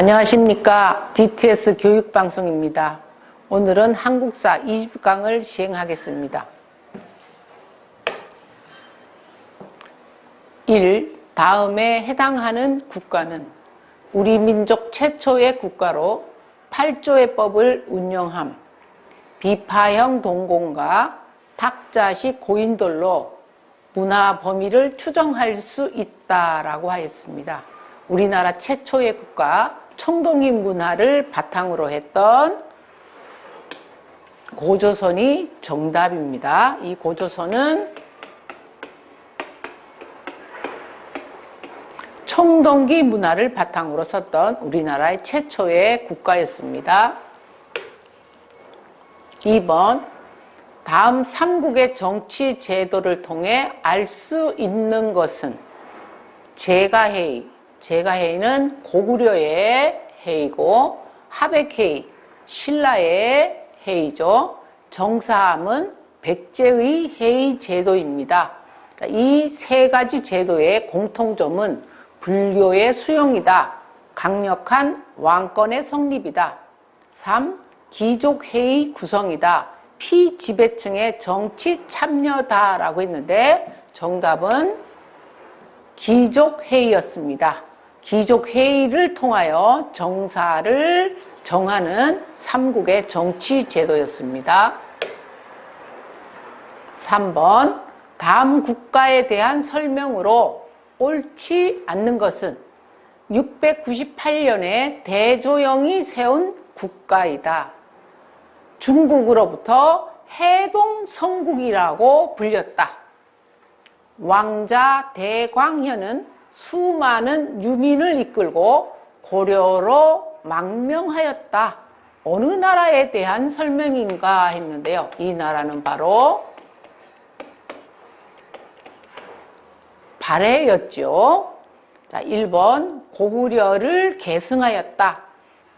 안녕하십니까. DTS 교육방송입니다. 오늘은 한국사 20강을 시행하겠습니다. 1. 다음에 해당하는 국가는 우리 민족 최초의 국가로 8조의 법을 운영함. 비파형 동공과 탁자식 고인돌로 문화 범위를 추정할 수 있다라고 하였습니다. 우리나라 최초의 국가 청동기 문화를 바탕으로 했던 고조선이 정답입니다. 이 고조선은 청동기 문화를 바탕으로 썼던 우리나라의 최초의 국가였습니다. 2번 다음 삼국의 정치 제도를 통해 알 수 있는 것은 제가회의, 제가회의는 고구려의 회의고 하백회의, 신라의 회의죠. 정사함은 백제의 회의 제도입니다. 이 세 가지 제도의 공통점은 불교의 수용이다. 강력한 왕권의 성립이다. 3. 귀족회의 구성이다. 피지배층의 정치 참여다라고 했는데 정답은 귀족회의였습니다. 귀족회의를 통하여 정사를 정하는 삼국의 정치 제도였습니다. 3번 다음 국가에 대한 설명으로 옳지 않는 것은 698년에 대조영이 세운 국가이다. 중국으로부터 해동성국이라고 불렸다. 왕자 대광현은 수많은 유민을 이끌고 고려로 망명하였다. 어느 나라에 대한 설명인가 했는데요. 이 나라는 바로 발해였죠. 자, 1번 고구려를 계승하였다.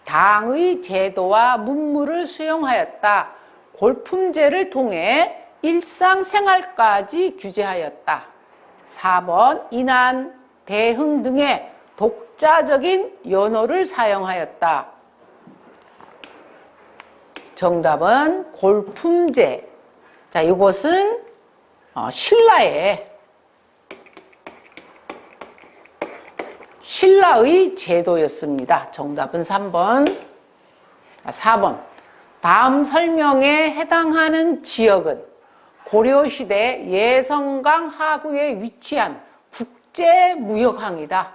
당의 제도와 문물을 수용하였다. 골품제를 통해 일상생활까지 규제하였다. 4번 인한, 대흥 등의 독자적인 연호를 사용하였다. 정답은 골품제. 자, 이것은 어, 신라의 신라의 제도였습니다. 정답은 3번. 4번. 다음 설명에 해당하는 지역은 고려시대 예성강 하구에 위치한 국제무역항이다.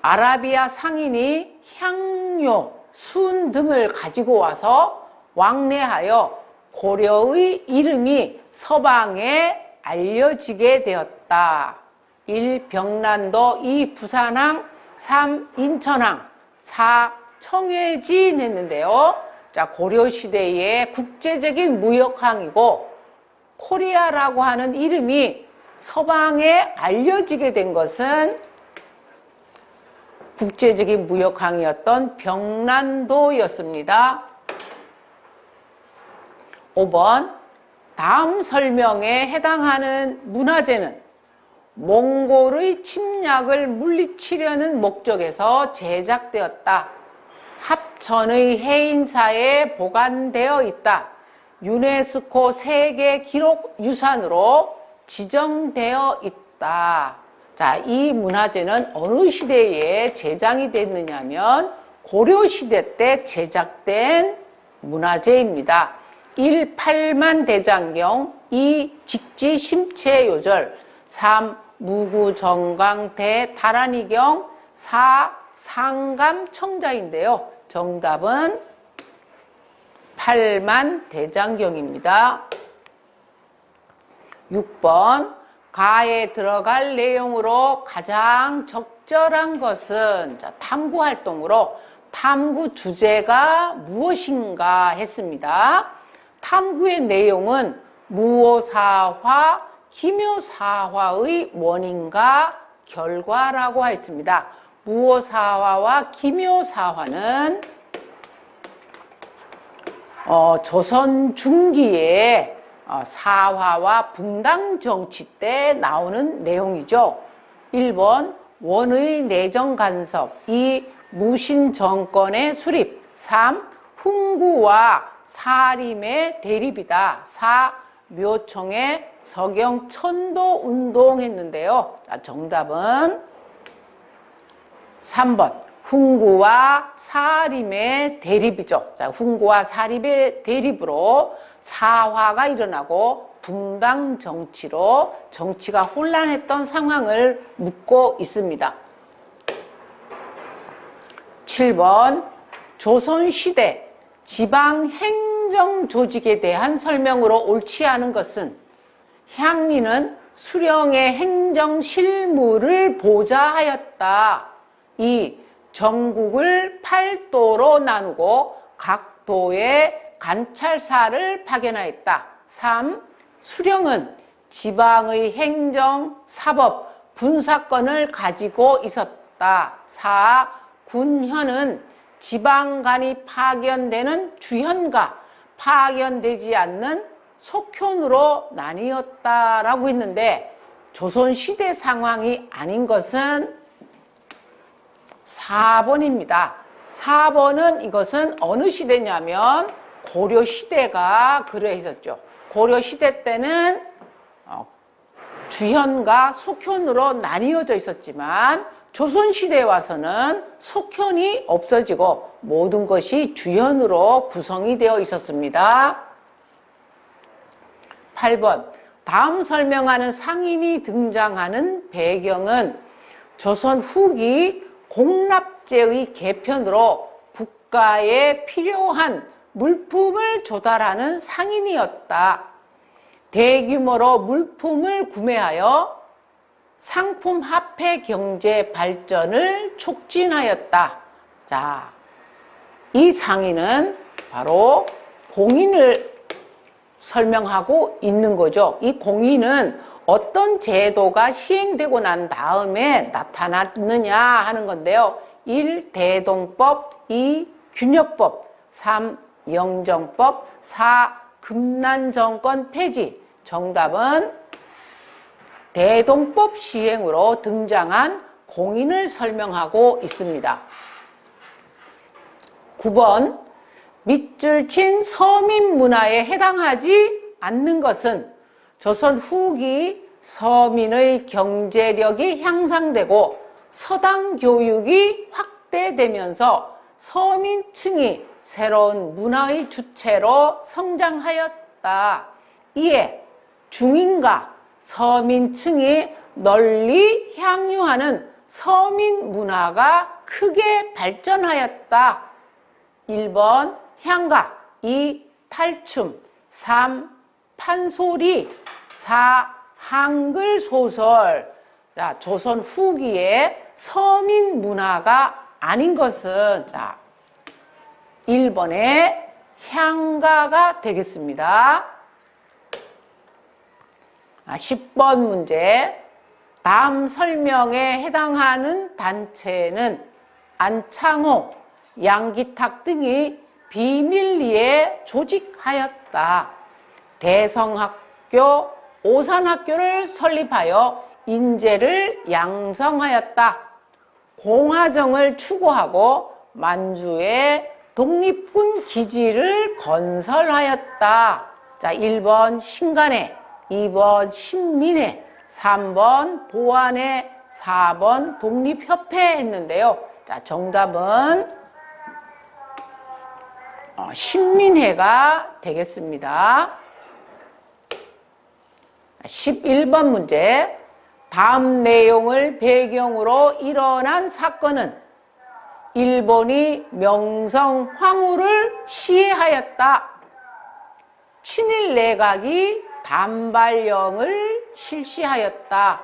아라비아 상인이 향료, 순 등을 가지고 와서 왕래하여 고려의 이름이 서방에 알려지게 되었다. 1. 병란도 2. 부산항 3. 인천항 4. 청해진 했는데요. 자, 고려시대의 국제적인 무역항이고 코리아라고 하는 이름이 서방에 알려지게 된 것은 국제적인 무역항이었던 병란도였습니다. 5번 다음 설명에 해당하는 문화재는 몽골의 침략을 물리치려는 목적에서 제작되었다. 합천의 해인사에 보관되어 있다. 유네스코 세계 기록 유산으로 지정되어 있다. 자, 이 문화재는 어느 시대에 제작이 됐느냐면 고려 시대 때 제작된 문화재입니다. 1. 8만 대장경 2. 직지 심체 요절 3. 무구 정강 대 다란이경 4. 상감 청자인데요. 정답은 8만 대장경입니다. 6번 가에 들어갈 내용으로 가장 적절한 것은 자, 탐구 활동으로 탐구 주제가 무엇인가 했습니다. 탐구의 내용은 무오사화, 기묘사화의 원인과 결과라고 했습니다. 무오사화와 기묘사화는 어, 조선 중기에 어, 사화와 분당 정치 때 나오는 내용이죠. 1번 원의 내정 간섭, 2 무신 정권의 수립. 3. 훈구와 사림의 대립이다. 4. 묘청의 서경 천도 운동 했는데요. 자, 정답은 3번. 훈구와 사림의 대립이죠. 자, 훈구와 사림의 대립으로 사화가 일어나고 분당 정치로 정치가 혼란했던 상황을 묻고 있습니다. 7번 조선시대 지방 행정 조직에 대한 설명으로 옳지 않은 것은 향리는 수령의 행정 실무를 보좌하였다. 이 전국을 팔도로 나누고 각 도에 관찰사를 파견하였다. 3. 수령은 지방의 행정, 사법, 군사권을 가지고 있었다. 4. 군현은 지방간이 파견되는 주현과 파견되지 않는 속현으로 나뉘었다라고 했는데 조선시대 상황이 아닌 것은 4번입니다. 4번은 이것은 어느 시대냐면 고려 시대가 그래 있었죠. 고려 시대 때는 어, 주현과 속현으로 나뉘어져 있었지만 조선 시대에 와서는 속현이 없어지고 모든 것이 주현으로 구성이 되어 있었습니다. 8번 다음 설명하는 상인이 등장하는 배경은 조선 후기 공납제의 개편으로 국가에 필요한 물품을 조달하는 상인이었다. 대규모로 물품을 구매하여 상품 화폐 경제 발전을 촉진하였다. 자, 이 상인은 바로 공인을 설명하고 있는 거죠. 이 공인은 어떤 제도가 시행되고 난 다음에 나타났느냐 하는 건데요. 1. 대동법 2. 균역법 3. 영정법 4. 금난정권 폐지 정답은 대동법 시행으로 등장한 공인을 설명하고 있습니다. 9번 밑줄 친 서민 문화에 해당하지 않는 것은 조선 후기 서민의 경제력이 향상되고 서당 교육이 확대되면서 서민층이 새로운 문화의 주체로 성장하였다. 이에 중인과 서민층이 널리 향유하는 서민 문화가 크게 발전하였다. 1번 향가, 2 탈춤, 3 판소리, 4 한글 소설. 자, 조선 후기에 서민 문화가 아닌 것은 자, 1번의 향가가 되겠습니다. 10번 아, 문제. 다음 설명에 해당하는 단체는 안창호, 양기탁 등이 비밀리에 조직하였다. 대성학교, 오산학교를 설립하여 인재를 양성하였다. 공화정을 추구하고 만주에 독립군 기지를 건설하였다. 자, 1번 신간에, 2번 신민회, 3번 보안회, 4번 독립협회 했는데요. 자, 정답은 어, 신민회가 되겠습니다. 11번 문제. 다음 내용을 배경으로 일어난 사건은 일본이 명성 황후를 시해하였다. 친일 내각이 반발령을 실시하였다.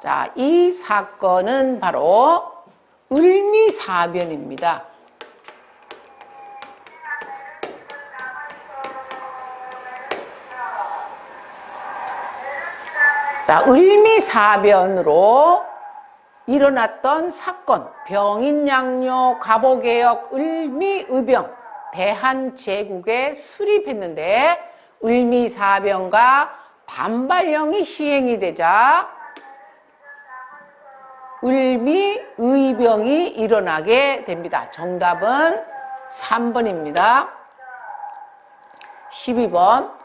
자, 이 사건은 바로 을미사변입니다. 자, 을미사변으로 일어났던 사건, 병인양요, 갑오개혁, 을미의병, 대한제국에 수립했는데 을미사변과 반발령이 시행이 되자 을미의병이 일어나게 됩니다. 정답은 3번입니다. 12번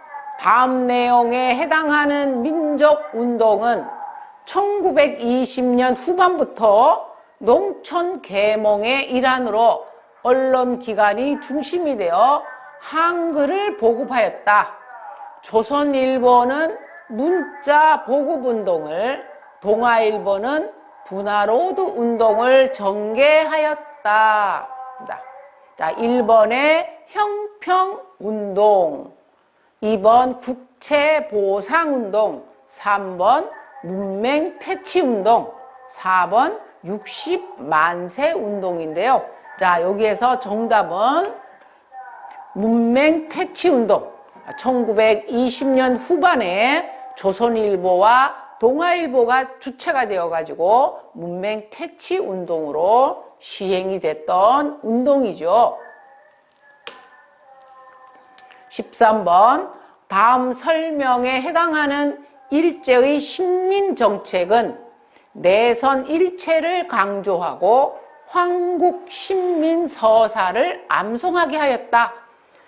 다음 내용에 해당하는 민족운동은 1920년 후반부터 농촌 계몽의 일환으로 언론기관이 중심이 되어 한글을 보급하였다. 조선일보는 문자 보급운동을, 동아일보는 분화로드 운동을 전개하였다. 자, 1번의 형평운동, 2번 국채 보상 운동, 3번 문맹 퇴치 운동, 4번 60만세 운동인데요. 자, 여기에서 정답은 문맹 퇴치 운동. 1920년 후반에 조선일보와 동아일보가 주체가 되어가지고 문맹 퇴치 운동으로 시행이 됐던 운동이죠. 13번 다음 설명에 해당하는 일제의 식민 정책은 내선 일체를 강조하고 황국 신민서사를 암송하게 하였다.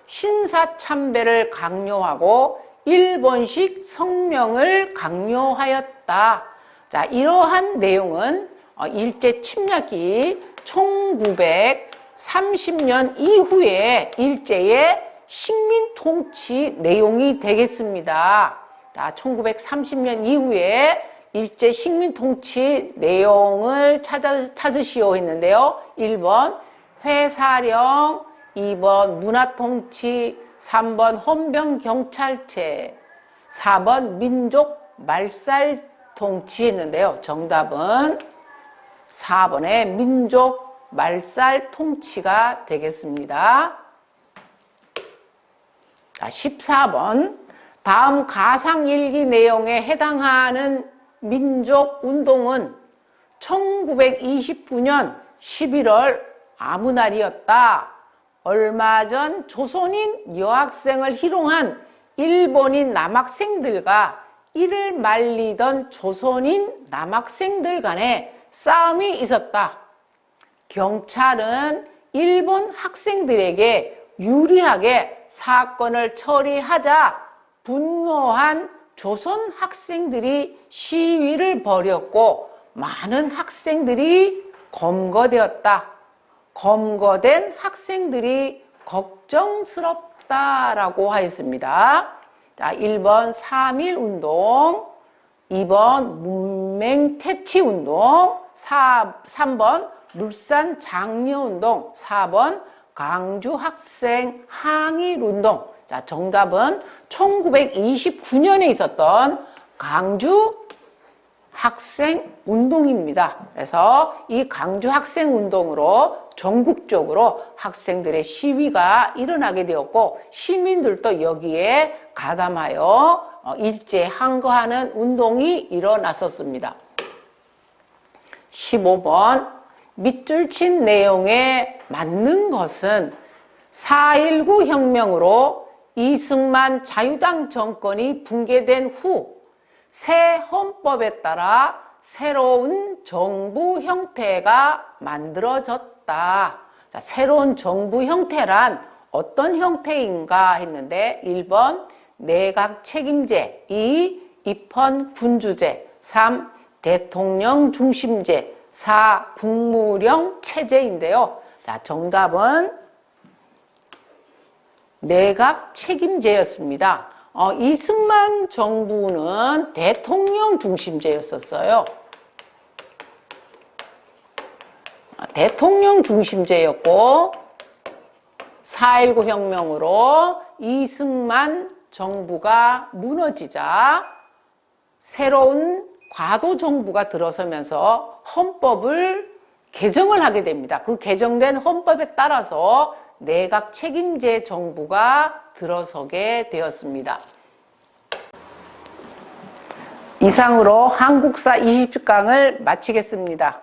신사 참배를 강요하고 일본식 성명을 강요하였다. 자, 이러한 내용은 어, 일제 침략이 1930년 이후에 일제의 식민 통치 내용이 되겠습니다. 자, 1930년 이후에 일제 식민 통치 내용을 찾아, 찾으시오 했는데요. 1번 회사령, 2번 문화통치, 3번 헌병경찰체, 4번 민족 말살 통치 했는데요. 정답은 4번의 민족 말살 통치가 되겠습니다. 자, 14번. 다음 가상일기 내용에 해당하는 민족운동은 1929년 11월 아무 날이었다. 얼마 전 조선인 여학생을 희롱한 일본인 남학생들과 이를 말리던 조선인 남학생들 간에 싸움이 있었다. 경찰은 일본 학생들에게 유리하게 사건을 처리하자 분노한 조선 학생들이 시위를 벌였고 많은 학생들이 검거되었다. 검거된 학생들이 걱정스럽다라고 하였습니다. 자, 1번 3.1 운동, 2번 문맹 퇴치 운동, 4, 3번 물산 장려 운동, 4번 강주 학생 항일 운동. 자, 정답은 1929년에 있었던 강주 학생 운동입니다. 그래서 이 강주 학생 운동으로 전국적으로 학생들의 시위가 일어나게 되었고 시민들도 여기에 가담하여 어, 일제 항거하는 운동이 일어났었습니다. 15번 밑줄 친 내용에 맞는 것은 4.19 혁명으로 이승만 자유당 정권이 붕괴된 후 새 헌법에 따라 새로운 정부 형태가 만들어졌다. 자, 새로운 정부 형태란 어떤 형태인가 했는데 1번 내각 책임제, 2 입헌 군주제, 3 대통령 중심제, 4 국무령 체제인데요. 자, 정답은 내각 책임제였습니다. 어, 이승만 정부는 대통령 중심제였었어요. 아, 대통령 중심제였고 4.19 혁명으로 이승만 정부가 무너지자 새로운 과도 정부가 들어서면서 헌법을 개정을 하게 됩니다. 그 개정된 헌법에 따라서 내각 책임제 정부가 들어서게 되었습니다. 이상으로 한국사 20강을 마치겠습니다.